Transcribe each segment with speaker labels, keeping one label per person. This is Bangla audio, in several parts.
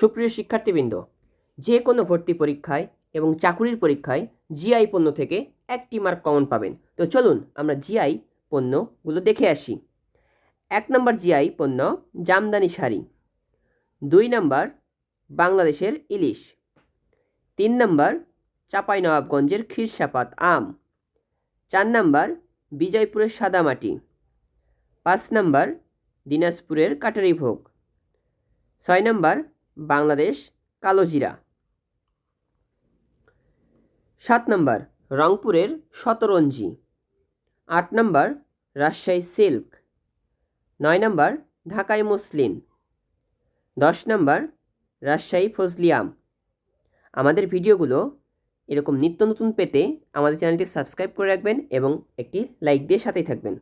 Speaker 1: সুপ্রিয় শিক্ষার্থীবৃন্দ, যে কোনো ভর্তি পরীক্ষায় এবং চাকুরির পরীক্ষায় জিআই পণ্য থেকে একটি মার্ক কমন পাবেন। তো চলুন আমরা জিআই পণ্যগুলো দেখে আসি। এক নম্বর জিআই পণ্য জামদানি শাড়ি। দুই নম্বর বাংলাদেশের ইলিশ। তিন নম্বর চাঁপাইনবাবগঞ্জের ক্ষীরসাপাত আম। চার নম্বর বিজয়পুরের সাদামাটি। পাঁচ নম্বর দিনাজপুরের কাটারি ভোগ ছয় নম্বর বাংলাদেশ কালোজিরা সাত নম্বর, রংপুরের শতরঞ্জি। আট নম্বর, রাজশাহী সিল্ক। নয় নম্বর, ঢাকায় মুসলিন। দশ নম্বর, রাজশাহী ফজলিয়াম আমাদের ভিডিওগুলো এরকম নিত্য নতুন পেতে আমাদের চ্যানেলটি সাবস্ক্রাইব করে রাখবেন এবং একটি লাইক দিয়ে সাথেই থাকবেন।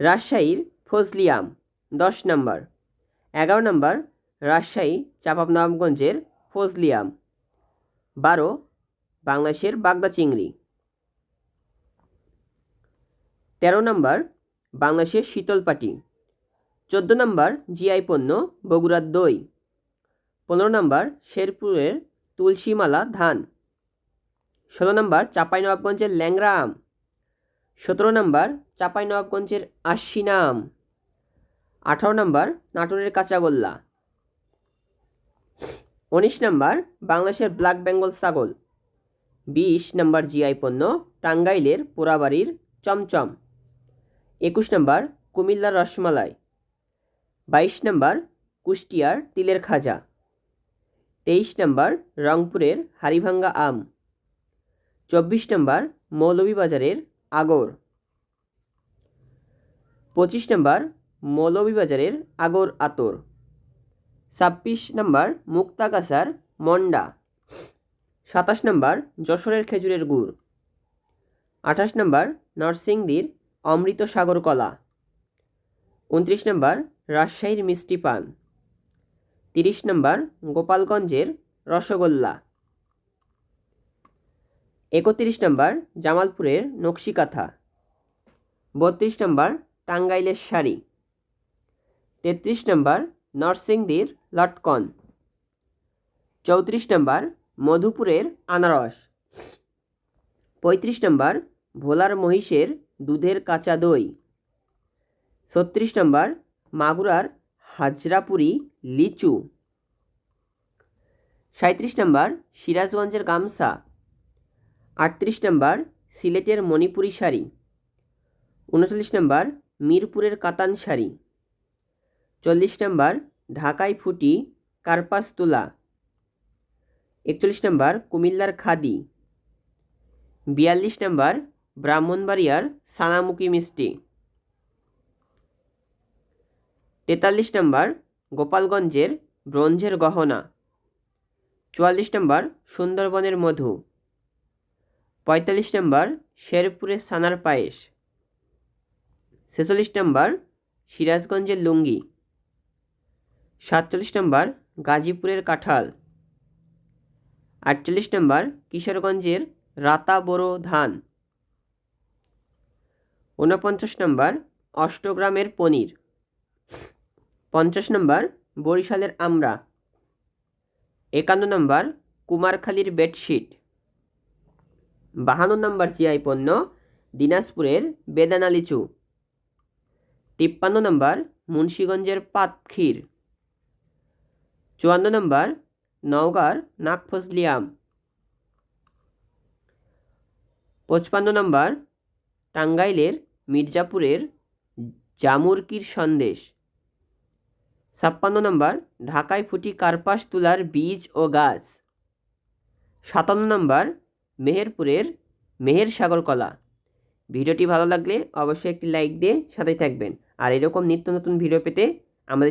Speaker 1: রাজশাহীর ফজলিয়াম দশ নম্বর, এগারো নম্বর রাজশাহী চাঁপাবনবাবগঞ্জের ফজলিয়াম। বারো, বাংলাদেশের বাগদা চিংড়ি। তেরো নম্বর, বাংলাদেশের শীতলপাটি। চোদ্দ নম্বর, জিআই পণ্য, বগুড়ার দই। পনেরো নম্বর, শেরপুরের তুলসীমালা ধান। ষোলো নম্বর, চাঁপাইনবাবগঞ্জের ল্যাংরা আম। সতেরো নম্বর, চাঁপাইনবাবগঞ্জের আশ্বিনা আম আঠারো নম্বর, নাটোরের কাঁচাগোল্লা উনিশ নম্বর, বাংলাদেশের ব্ল্যাক বেঙ্গল ছাগল। বিশ নম্বর জিআই পণ্য, টাঙ্গাইলের পোড়াবাড়ির চমচম। একুশ নম্বর, কুমিল্লার রসমালাই। বাইশ নম্বর, কুষ্টিয়ার তিলের খাজা। তেইশ নম্বর, রংপুরের হারিভাঙ্গা আম। চব্বিশ নম্বর, মৌলভীবাজারের আগর। পঁচিশ নম্বর, মৌলভীবাজারের আগর আতর। ছাব্বিশ নম্বর মুক্তাগাছার মন্ডা। সাতাশ নম্বর যশোরের খেজুরের গুড়। আঠাশ নম্বর নরসিংদীর অমৃত সাগর কলা। উনত্রিশ নম্বর রাজশাহীর মিষ্টি পান। তিরিশ নম্বর গোপালগঞ্জের রসগোল্লা। একত্রিশ নম্বর জামালপুরের নকশিকাথা। বত্রিশ নম্বর টাঙ্গাইলের শাড়ি। তেত্রিশ নম্বর নরসিংদীর লটকন চৌত্রিশ নম্বর, মধুপুরের আনারস। পঁয়ত্রিশ নম্বর, ভোলার মহিষের দুধের কাঁচা দই। ছত্রিশ নম্বর, মাগুরার হাজরাপুরি লিচু। সাঁত্রিশ নম্বর, সিরাজগঞ্জের গামছা। আটত্রিশ নম্বর, সিলেটের মণিপুরি শাড়ি। উনচল্লিশ নম্বর, মিরপুরের কাতান শাড়ি। চল্লিশ নম্বর ঢাকাই ফুটি কার্পাস তুলা। একচল্লিশ নম্বর, কুমিল্লার খাদি। বিয়াল্লিশ নম্বর, ব্রাহ্মণবাড়িয়ার সানামুখী মিষ্টি। তেতাল্লিশ নম্বর, গোপালগঞ্জের ব্রোঞ্জের গহনা। চুয়াল্লিশ নম্বর, সুন্দরবনের মধু। পঁয়তাল্লিশ নম্বর, শেরপুরের সানার পায়েস। ছেচল্লিশ নম্বর, সিরাজগঞ্জের লুঙ্গি। সাতচল্লিশ নম্বর গাজীপুরের কাঁঠাল। আটচল্লিশ নম্বর কিশোরগঞ্জের রাতা বড়ো ধান। ঊনপঞ্চাশ নম্বর অষ্টগ্রামের পনির। পঞ্চাশ নম্বর বরিশালের আমড়া। একান্ন নম্বর কুমারখালীর বেডশিট। বাহান্ন নম্বর জিআই পণ্য দিনাজপুরের বেদানা লিচু। তিপ্পান্ন নম্বর মুন্সীগঞ্জের পাতক্ষীর। চুয়ান্ন নম্বর, নওগাঁর নাগফজলি আম পঁচপান্ন নম্বর, টাঙ্গাইলের মির্জাপুরের জামুরকির সন্দেশ। ছাপ্পান্ন নম্বর, ঢাকায় ফুটি কার্পাস তুলার বীজ ও গাছ। সাতান্ন নম্বর, মেহেরপুরের মেহের সাগর কলা। ভিডিওটি ভালো লাগলে অবশ্যই একটি লাইক দিয়ে সাথেই থাকবেন। আর এরকম নিত্য নতুন ভিডিও পেতে আমাদের